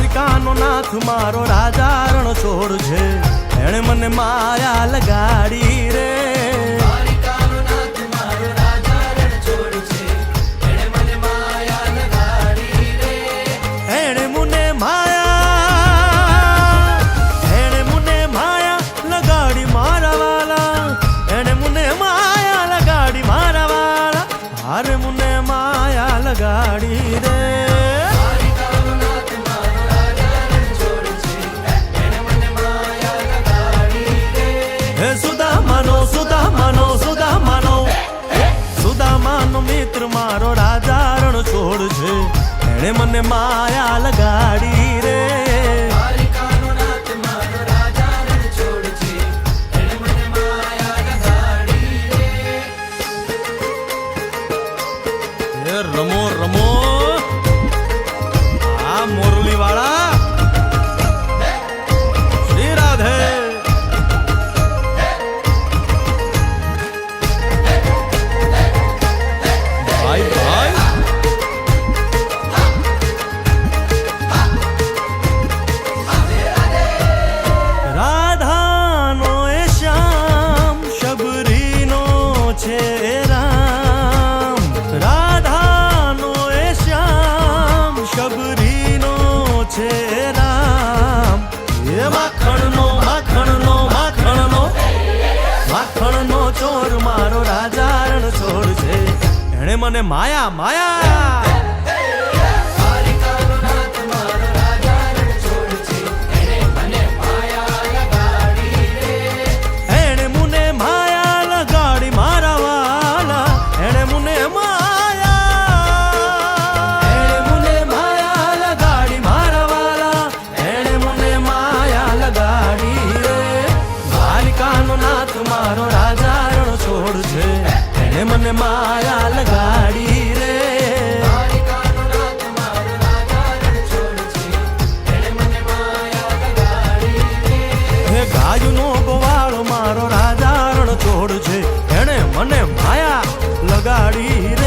દ્વારકાનો નાથ મારો રાજા રણ છોડ છે. એણે મને માયા લગાડી રે. એણે એણે મને માયા લગાડી રે. રમો રમો. આ મોરલી મને માયા માયા! મને માયા લગાડી રે. હે ગાયનો મારો રાજા છોડ છે એણે મને માયા લગાડી